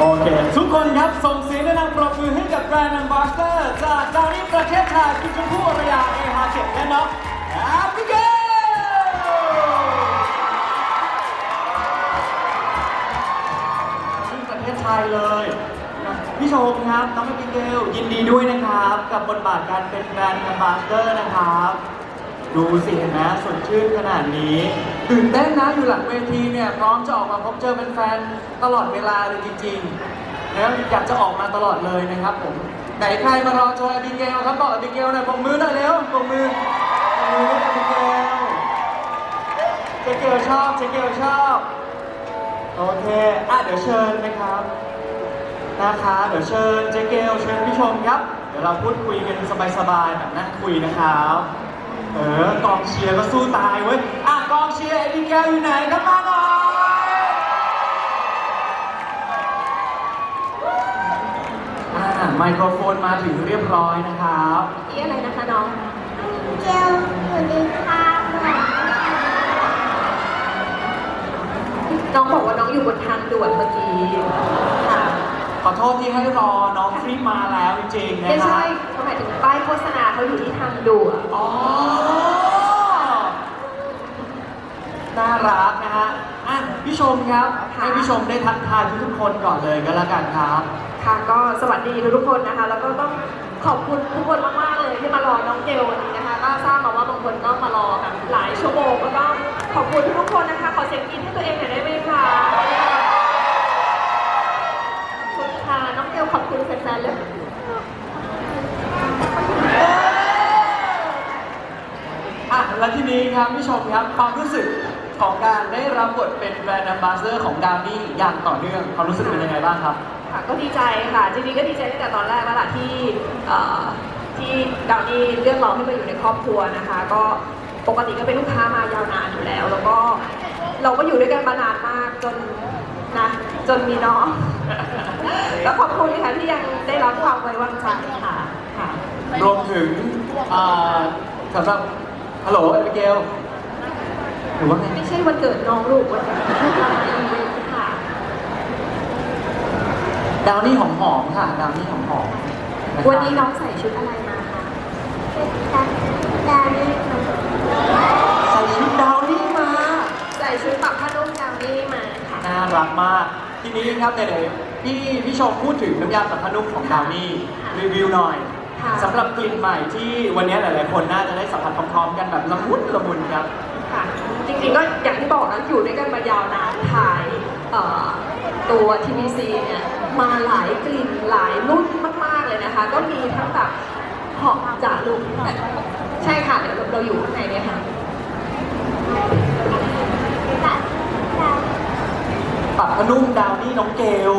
โอเค ทุกคนครับส่งเสียงแนะนำปรบมือให้กับแบรนด์ a m b a s s a d o r จากดานี้ประเทศไทยคุณชมพู่อรยาเอฮาเจ็ดและน้องแอบิเกลขึ้นประเทศไทยเลยพี่ชมครับน้องแอบิเกลยินดีด้วยนะครับ กับบทบาทการเป็นแบรนด์ a m b a s s a d o r นะครับ ดูสิเห็นไหมสดชื่นขนาดนี้ ตื่นเต้นนะอยู่หลังเวทีเนี่ยพร้อมจะออกมาพบเจอแฟนๆตลอดเวลาเลยจริงๆแล้วอยากจะออกมาตลอดเลยนะครับผมไหนใครมารอเจออบิเกลครับบอกอบิเกลหน่อยปรบมือหน่อยเร็วปรบมือปรบมือให้อบิเกลเจเกลชอบเจเกลชอบโอเคอะเดี๋ยวเชิญนะครับนะคะเดี๋ยวเชิญเจเกลเชิญพี่ชมครับ เดี๋ยวเราพูดคุยกันสบายๆแบบนั่งคุยนะครับ เออกองเชียร์ก็สู้ตายเว้ย อะกองเชียร์เอดิแกลอยู่ไหนครับมาหน่อยอ่าไมโครโฟนมาถึงเรียบร้อยนะครับนี่อะไรนะคะน้อง เจลอยู่ในข้าวค่ะน้องบอกว่าน้องอยู่บนทางด่วนเมื่อกี้ค่ะ ขอโทษที่ให้รอน้องฟรีมาแล้วจริงๆนะไม่ครัใช่บเขาหมายถึงป้ายโฆษณาเขาอยู่ที่ทางด่วนอ๋อ น่ารักนะฮะอะพี่ชมครับ ให้พี่ชมได้ทักทายทุกๆคนก่อนเลยก็แล้วกันครับ ค่ะก็สวัสดีทุกๆคนนะคะ แล้วก็ต้องขอบคุณทุกคนมากๆเลยที่มารอน้องเกลวันนี้นะคะก็ทราบมาว่าบางคนก็มารอกันหลายชั่วโมงก็ต้องขอบคุณทุกๆคนนะคะ ขอเสียงกรี๊ดให้ตัวเองหน่อยได้ไหมคะขอบคุณค่ะน้องเกลขอบคุณแฟนๆเลย อะแล้วทีนี้ครับพี่ ชมครับความรู้สึกของการได้รับบทเป็นแบรนด์ a m b a s s a d o r ของดาวนี่อย่างต่อเนื่องความรู้สึกเป็นยังไงบ้างครับ ค่ะก็ดีใจค่ะจริงๆก็ดีใจตั้งแต่ตอนแรกแล้วล่ะที่เอ่อที่ดาวนี่เลือกเราให้มาอยู่ในครอบครัวนะคะ ก็ปกติก็เป็นลูกค้ามายาวนานอยู่แล้ว แล้วก็เราก็อยู่ด้วยกันมานานมากจนนะจนมีน้องแล้วขอบคุณค่ะที่ยังได้รับความไว้วางใจค่ะค่ะ รวมถึงอ่าสำหรับฮัลโหลเอเบเกล หรือว่าไงไม่ใช่วันเกิดน้องลูกวันเกิดค่ะ ดาวนี่หอมหอมๆค่ะ ดาวนี่หอมหอมๆะครับวันนี้น้องใส่ชุดอะไรมาคะเป็นการดาริค่ะใส่ชุดดาวนี่มา ใส่ชุดปักผ้านุ่มดาวนี่มาค่ะ น่ารักมาก ทีนี้ครับเดี๋ยวๆพี่พี่ชมพูดถึงน้ำยาสัมพนุ่มของดาวนี่รีวิวหน่อยค่ะ สำหรับกลิ่นใหม่ที่วันนี้หลาย ๆ คนน่าจะได้สัมผัสพร้อม ๆ กันแบบละมุนละมุนครับ ค่ะ จริงๆก็อย่างที่บอกนะอยู่ด้วยกันมายาวนานถ่ายเอ่อตัว TVC เนี่ยมาหลายกลิ่นหลายรุ่นมากๆเลยนะคะ ก็มีทั้งแบบหอมจ่าลูกใช่ค่ะเดี๋ยวเราอยู่ข้างในเนี่ยค่ะตัดดาวปัดพนุ่มดาวนี่น้องเกล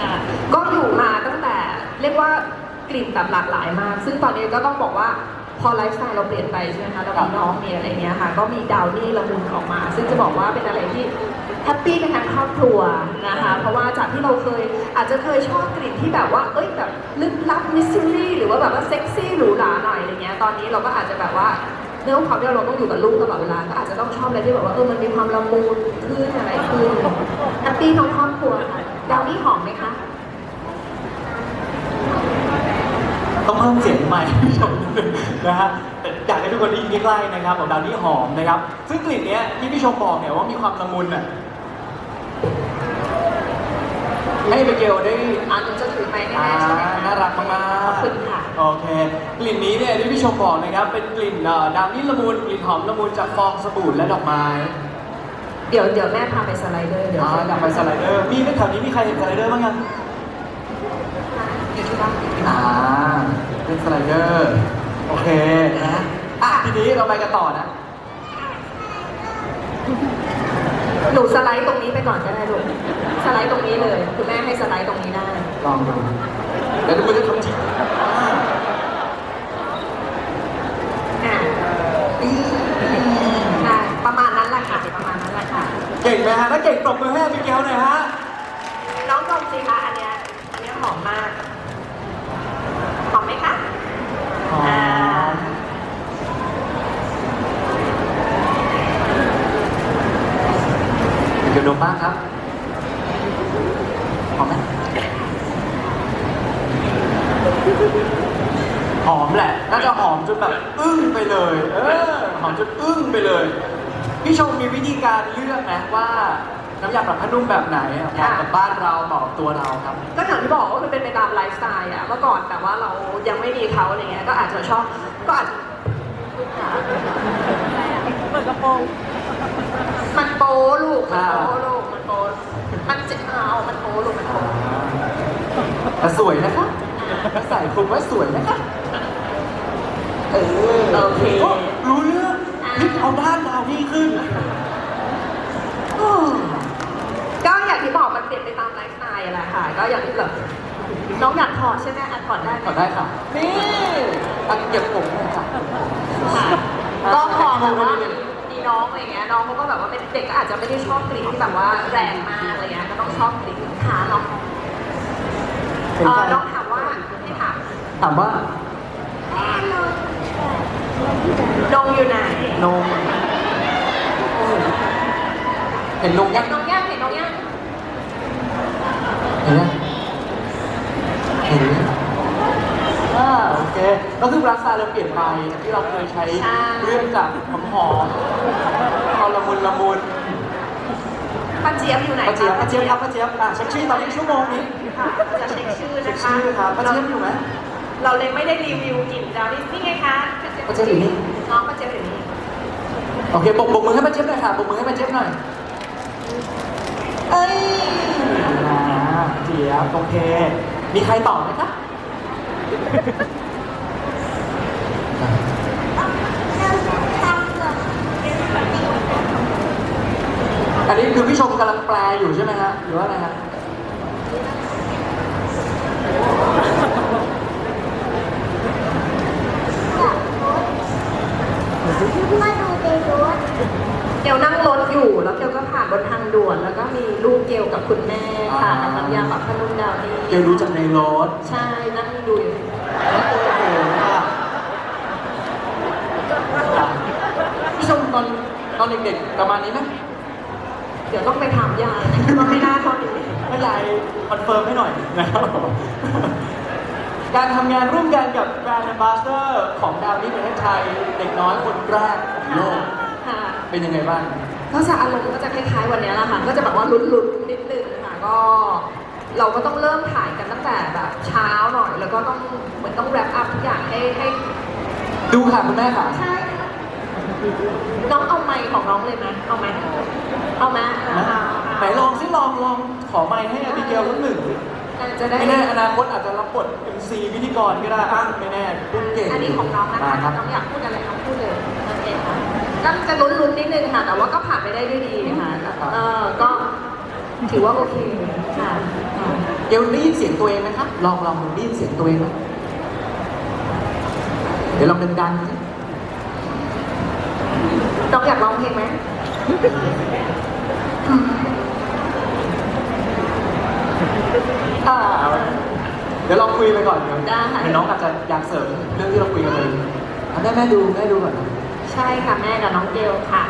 อ่าก็อยู่มาตั้งแต่เรียกว่ากลิ่นแบบหลากหลายมาก ซึ่งตอนนี้ก็ต้องบอกว่า พอไลฟ์สไตล์เราเปลี่ยนไปใช่ไหมคะเรามีน้องมีอะไรเงี้ยค่ะ ก็มีดาวนี่ละมุนออกมา ซึ่งจะบอกว่าเป็นอะไรที่แฮปปี้กันทั้งครอบครัวนะคะ เพราะว่าจากที่เราเคยอาจจะเคยชอบกลิ่นที่แบบว่า เอ้ยแบบลึกลับมิสซิลี่หรือว่าแบบว่าเซ็กซี่หรูหราหน่อยอะไรเงี้ย ตอนนี้เราก็อาจจะแบบว่าเนื่องความที่เราต้องอยู่กับลูกตลอดเวลา ก็อาจจะต้องชอบอะไรที่แบบว่าเออมันมีความละมุนขึ้นอะไรขึ้นแฮปปี้ทั้งครอบครัวค่ะดาวนี่หอมไหมคะ ต้องเพิ่มเสียงใหม่พี่ชมนิดนึงนะฮะแต่อยากให้ทุกคนได้ยินใกล้ๆนะครับของดาวนี่หอมนะครับ ซึ่งกลิ่นเนี้ยที่พี่ชมบอกเนี่ยว่ามีความละมุนอะให้เบเกลได้อ่าหนูจะถือไม้ให้อ่าแม่ใช่ไหมคะน่ารักมากขอบคุณค่ะๆโอเค กลิ่นนี้เนี่ยที่พี่ชมบอกนะครับ เป็นกลิ่นเอ่อดาวนี่ละมุนกลิ่นหอมละมุนจากฟองสบู่และดอกไม้เดี๋ยวเดี๋ยวแม่พาไปสไลเดอร์เดี๋ยวอ๋ออยากไปสไลเดอร์มีไหมแถวนี้มีใครเห็นสไลเดอร์บ้างยัง อยู่ที่บ้าน อ่าเป็นสไลเดอร์ โอเคนะอะทีนี้เราไปกันต่อนะ หนูสไลด์ตรงนี้ไปก่อนก็ได้ลูกสไลด์ตรงนี้เลยคุณแม่ให้สไลด์ตรงนี้ได้ ลองดูเดี๋ยวดูว่าจะทำจริงอ่าอ่าได้ประมาณนั้นแหละค่ะประมาณนั้นแหละค่ะ เก่งไหมฮะ ถ้าเก่งตบมือให้พี่แก้วหน่อยฮะ น้องดมสิคะอันเนี้ยอันเนี้ยหอมมากหอมไหมคะ อ๋อ อ่า เดี๋ยวดมบ้างครับ อมไหมหอมแหละ น่าจะหอมจนแบบอึ้งไปเลย เออ หอมจนอึ้งไปเลย พี่ชมมีวิธีการเลือกนะว่าน้ำยาปรับผ้านุ่มแบบไหนอะเหมาะกับบ้าน เราเหมาะกับตัวเราครับ ก็อย่างที่บอกว่ามันเป็นไปตามไลฟ์สไตล์อะเมื่อก่อนแต่ว่าเรายังไม่มีเขาอะไรเงี้ยก็อาจจะชอบก็อาจจะเปิดกระโปรงมันโป้ลูกมันโป้อ่าลูกมันโป้มันจะเอามันโป้ลูกมันโป้แต่สวยนะคะถ้าใส่คลุมไว้สวยนะคะเออโอเครู้เรื่องนี่เอาด้านดาวนี่ขึ้นโอ้ ก็อย่างที่บอกมันเปลี่ยนไป ตามไลฟ์สไตล์อะแหละค่ะก็อย่างที่แบบน้องอยากถอดใช่ไหมอะถอดได้ไหมขอได้ค่ะ นี่อันเก็บผมเลยค่ะค่ะก็พอแบบว่ามีน้องอะไรเงี้ยน้องเขาก็แบบว่าเป็นเด็กก็อาจจะไม่ได้ชอบกลิ่นที่แบบว่าแรงมากอะไรเงี้ยก็ต้องชอบกลิ่นขาน้องเป็นเอใครอน้องถามว่าให้ถามถามว่าแม่นอนนงอยู่ไหนนม เห็นนมยังน้องย่างเห็นน้องย่าง เห็นยังเห็นยังอ่าโอเค ก็คือรักษาเราเปลี่ยนไปที่เราเคยใช้เรื่องจากหอมหอมๆพอละมุนละมุนป้าเจี๊ยบอยู่ไหนป้าเจี๊ยบป้าเจี๊ยบครับป้าเจี๊ยบอะเช็คชื่อตอนนี้ชั่วโมงนี้ค่ะจะเช็คชื่อเช็คนะคะชื่อครับป้าเจี๊ยบอยู่ไหม เราเลยไม่ได้รีวิวกลิ่นดาวนี่นี่ไงคะป้าเจี๊ยบอยู่นี่ น้องป้าเจี๊ยบอยู่นี่โอเคปรบปรบมือให้ป้าเจี๊ยบหน่อยค่ะปรบมือให้ป้าเจี๊ยบหน่อย เอ้ยนะเจี๊ยบ โอเค มีใครตอบไหมคะเราทำก่อนอันนี้คือพี่ชมกำลังแปลอยู่ใช่ไหมฮะหรือว่าอะไรฮะ มาดูในรถ เกลนั่งรถอยู่ แล้วเกลก็ผ่านบนทางด่วน แล้วก็มีลูกเกลกับคุณแม่ค่ะกับน้ำยาปรับผ้านุ่มดาวนี่เกลรู้จากในรถใช่นั่งดูอยู่โอ้โหอะอะพี่ชมตอนตอนเด็กๆประมาณนี้ไหมเดี๋ยวต้องไปถามยายว่าไม่น่าเท่านี้แม่ยายคอนเฟิร์มให้หน่อยนะครับการทำงานร่วมกันกับแบรนด์ a m b a s s a d o r ของดาวนี่ประเทศไทยเด็กน้อยคนแรกของโลกค่ะ เป็นยังไงบ้าง ก็จะอารมณ์ก็จะคล้ายๆวันนี้แหละค่ะ ก็จะแบบว่าลุ้นๆนิดนึงค่ะก็ เราก็ต้องเริ่มถ่ายกันตั้งแต่แบบเช้าหน่อย แล้วก็ต้องเหมือนต้องแรปอัพทุกอย่างให้ให้ดูค่ะคุณแม่ค่ะ ใช่ค่ะน้องเอาไมค์ของน้องเลยไหมเอาไหมเอาไหมนะไหนลองซิลองลองขอไมค์ให้อบิเกลสักหนึ่งจะได้ ไม่แน่อนาคตอาจจะรับบท MC พิธีกรก็ได้อะไม่แน่พูดเก่งอันนี้ของน้องนะคะ มาครับ น้องอยากพูดอะไรน้องพูดเลยโอเคค่ะ ก็จะลุ้นๆนิดนึงค่ะ แต่ว่าก็ผ่านไปได้ด้วยดีค่ะเออก็ถือว่าโอเคค่ะค่ะเกลได้ยินเสียงตัวเองไหมครับ ลองลองได้ยินเสียงตัวเองไหมเดี๋ยวลองดังๆสิน้องอยากร้องเพลงไหมอ่าเดี๋ยวลองคุยไปก่อนเดี๋ยวได้ค่ะ เดี๋ยวน้องอาจจะอยากเสริมเรื่องที่เราคุยกันเลยเอาได้แม่ดูแม่ดูก่อนนะ ใช่ค่ะแม่กับน้องเกลค่ะ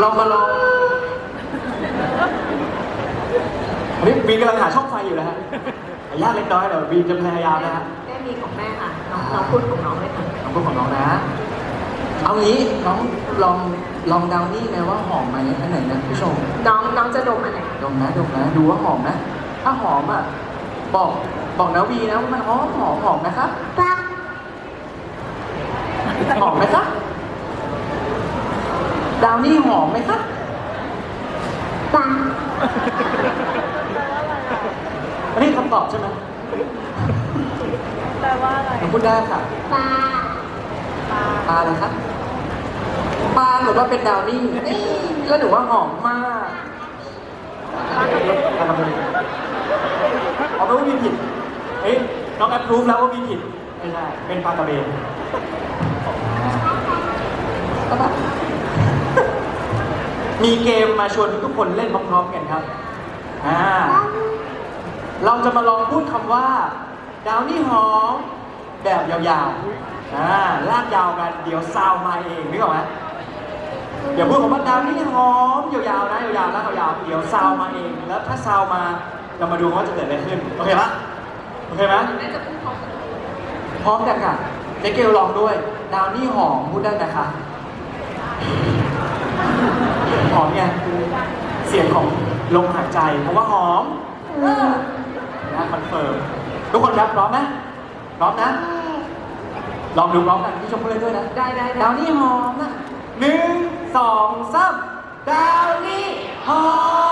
เรามาลองอันนี้วีนกำลังหาช่องไฟอยู่นะฮะแต่ยากเล็กน้อยเดี๋ยววีนจะพยายามนะฮะแม่มีของแม่ค่ะ น้องน้องพูดของน้องเลยค่ะน้องพูดของน้องนะ เอางี้น้องลองลองเดานี่ไหมว่าหอมไหมอันไหนนะผู้ชมน้องน้องจะดมอันไหนดมนะดมนะ ดูว่าหอมนะ ถ้าหอมอะบอกบอกนะวีนะว่ามันหอมหอมหอมนะครับปัก หอมไหมครับดาวนี่หอมไหมครับปักอันนี้คำตอบใช่ไหมแปลว่าอะไรน้องพูดได้ค่ะ ปลาปลาอะไรครับปลาหรือว่าเป็นดาวนี่เอ๊ะแล้วหนูว่าหอมมากปลากระเบนเอาไปว่ามีผิดเฮ้ยน้องแอปรู้แล้วว่ามีผิด ไม่ใช่ เป็นปลากระเบน ก็แบบมีเกมมาชวนทุกคนเล่นพร้อมๆกันครับ อ่า เราจะมาลองพูดคำว่า ดาวนี่หอมแบบยาวๆ อ่า ลากยาวกัน เดี๋ยวซาวมาเองนึกออกไหมอย่าพูดคำว่าดาวนี่หอมยาวๆนะยาวๆนะยาวๆ เดี๋ยวซาวมาเอง แล้วถ้าซาวมาเรามาดูว่าจะเกิดอะไรขึ้น โอเคปะโอเคไหมน่าจะพูดพร้อมกันพร้อมกันค่ะเจ๊เกลลองด้วย ดาวนี่หอมพูดได้นะคะ หอมเนี่ยเสียงของลมหายใจ เพราะว่าหอมนะคอนเฟิร์มทุกคนครับพร้อมนะพร้อมนะ ลองดูพร้อมกันพี่ชมพูดเลยด้วยนะได้ได้ได้ดาวนี่หอมนะหนึ่งสองสามดาวนี่หอม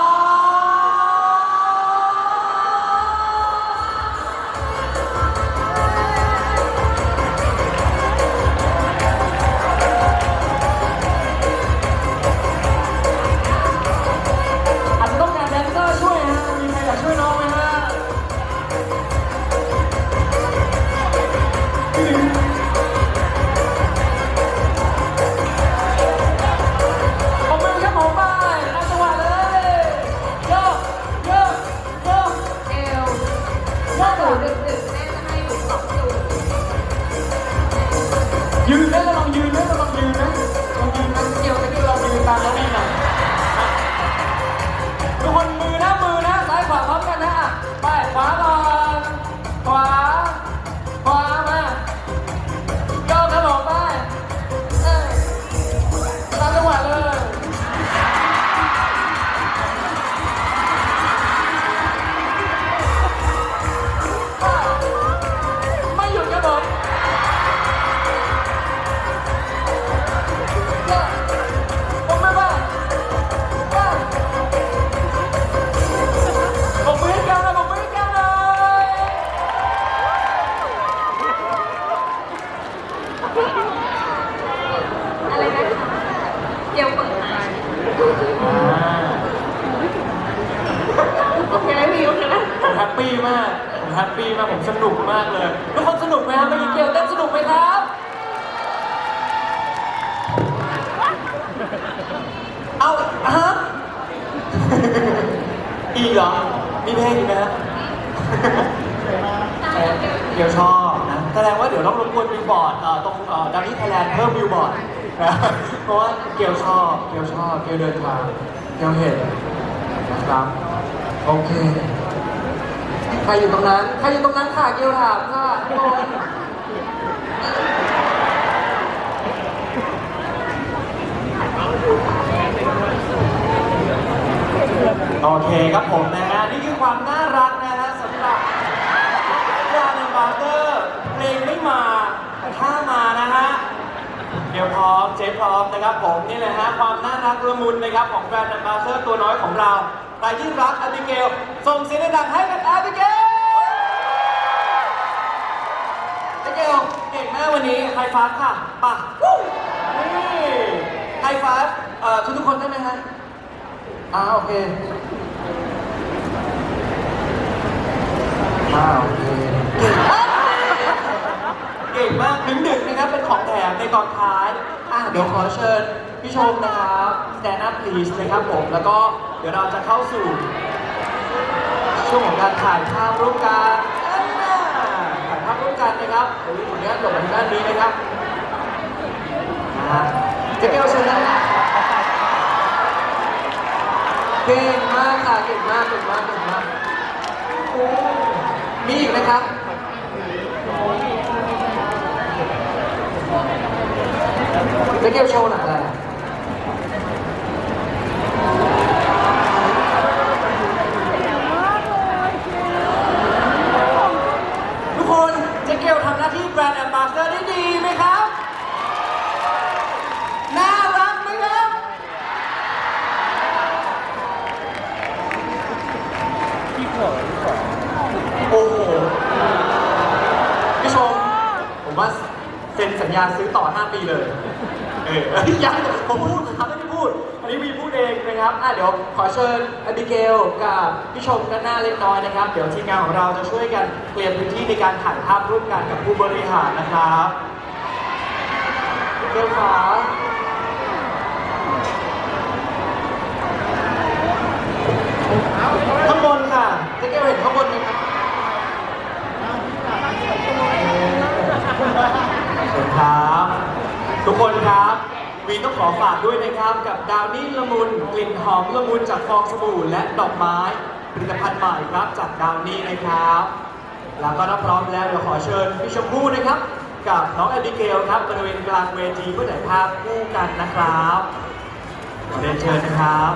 กียวชอบนะแสดงว่าเดี๋ยวต้องรบกวนบิลบอร์ดเอ่อตรงเอ่อดังนี้ไทยแลนด์เพิ่มบิลบอร์ดนะเพราะว่าเกียวชอบเกียวชอบเกียวเดินทางเกียวเห็นนะครับโอเคใครอยู่ตรงนั้นใครอยู่ตรงนั้นค่ะเกียวถามค่ะทุกคนโอเคครับผมนะฮะนี่คือความน่ารักนะฮะสำหรับยาในบาร์เตอร์ เพลงไม่มาถ้ามานะฮะ เดี๋ยวพร้อมเจ๊พร้อมนะครับผมนี่แหละฮะความน่ารักละมุนนะครับของแบรนด์แอมบาเตอร์ตัวน้อยของเราใครที่รักอาบิเกลส่งเสียงดังให้กับอาบิเกลอาบิเกลเก่งมากวันนี้ไฮฟ้าค่ะป่ะนี่ไฮฟ้าเอ่อทุกๆคนได้ไหมฮะอ่าโอเคอ่าโอเคเก่ง มากหนึ่งหนึ่งนะครับเป็นของแถมในตอนท้ายอะเดี๋ยวขอเชิญพี่ชมนะครับ stand up please นะครับผม แล้วก็เดี๋ยวเราจะเข้าสู่ ช่วงของการถ่ายภาพร่วมกันถ่ายภาพร่วมกันนะครับเดี๋ยวขออนุญาตจบมาทางด้านนี้นะครับนะฮะเจ๊เกลเชิญนะครับเก่งมากค่ะเก่งมากเก่งมากเก่งมากมีอีกไหมครับ เจ๊เกลโชว์หนังอะไรอะทุกคนเจ๊เกลทำหน้าที่แบรนด์แอมบาสเดอร์ได้ดีไหมครับ น่ารักไหมครับโอ้โหพี่ชมผมว่า เซ็นสัญญาซื้อต่อ 5 ปีเลย เออยังผมพูดครับไม่ได้พูด อันนี้มีพูดเองนะครับอะเดี๋ยวขอเชิญอบิเกลกับพี่ชมด้านหน้าเล็กน้อยนะครับ เดี๋ยวทีมงานของเราจะช่วยกันเตรียมพื้นที่ในการถ่ายภาพร่วมกันกับผู้บริหารนะครับเกลขาข้างบนค่ะเจ๊เกลเห็นข้างบนไหมครั คนครับวีต้องขอฝากด้วยนะครับกับดาวนี่ละมุนกลิ่นหอมละมุนจากฟองสบู่และดอกไม้ผลิตภัณฑ์ใหม่ครับจากดาวนี่นะครับ แล้วก็นับพร้อมแล้วเดี๋ยวขอเชิญพี่ชมพู่นะครับ กับน้องแอบิเกลครับบริเวณกลางเวทีเพื่อถ่ายภาพคู่กันนะครับเรียนเชิญนะครับ